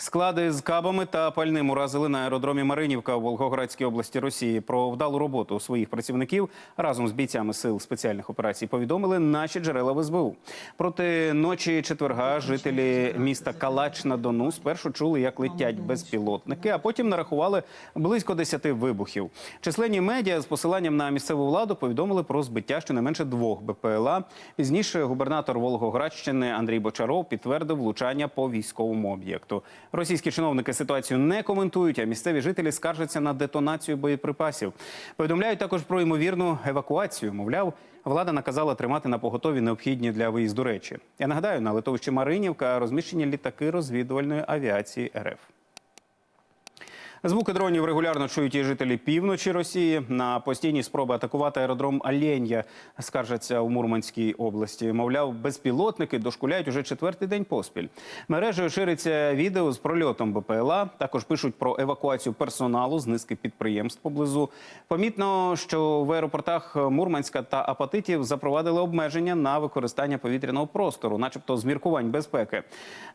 Склади з кабами та пальним уразили на аеродромі Маринівка у Волгоградській області Росії. Про вдалу роботу своїх працівників разом з бійцями сил спеціальних операцій повідомили наші джерела в СБУ. Проти ночі четверга жителі міста Калач на Дону спершу чули, як летять безпілотники, а потім нарахували близько 10 вибухів. Численні медіа з посиланням на місцеву владу повідомили про збиття щонайменше двох БПЛА. Пізніше губернатор Волгоградщини Андрій Бочаров підтвердив влучання по військовому об'єкту. Російські чиновники ситуацію не коментують, а місцеві жителі скаржаться на детонацію боєприпасів. Повідомляють також про ймовірну евакуацію. Мовляв, влада наказала тримати на поготові необхідні для виїзду речі. Я нагадаю, на литовищі Маринівка розміщені літаки розвідувальної авіації РФ. Звуки дронів регулярно чують і жителі півночі Росії. На постійні спроби атакувати аеродром Ален'я скаржаться у Мурманській області. Мовляв, безпілотники дошкуляють уже четвертий день поспіль. Мережею шириться відео з прольотом БПЛА. Також пишуть про евакуацію персоналу з низки підприємств поблизу. Помітно, що в аеропортах Мурманська та Апатитів запровадили обмеження на використання повітряного простору, начебто з міркувань безпеки.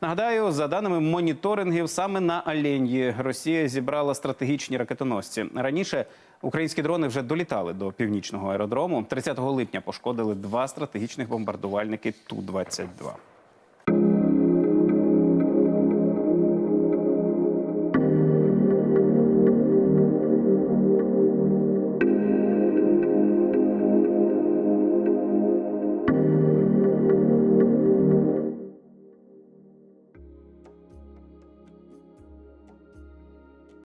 Нагадаю, за даними моніторингів, саме на Ален'ї Росія зібрала стратегічні ракетоносці. Раніше українські дрони вже долітали до північного аеродрому. 30 липня пошкодили два стратегічних бомбардувальники Ту-22.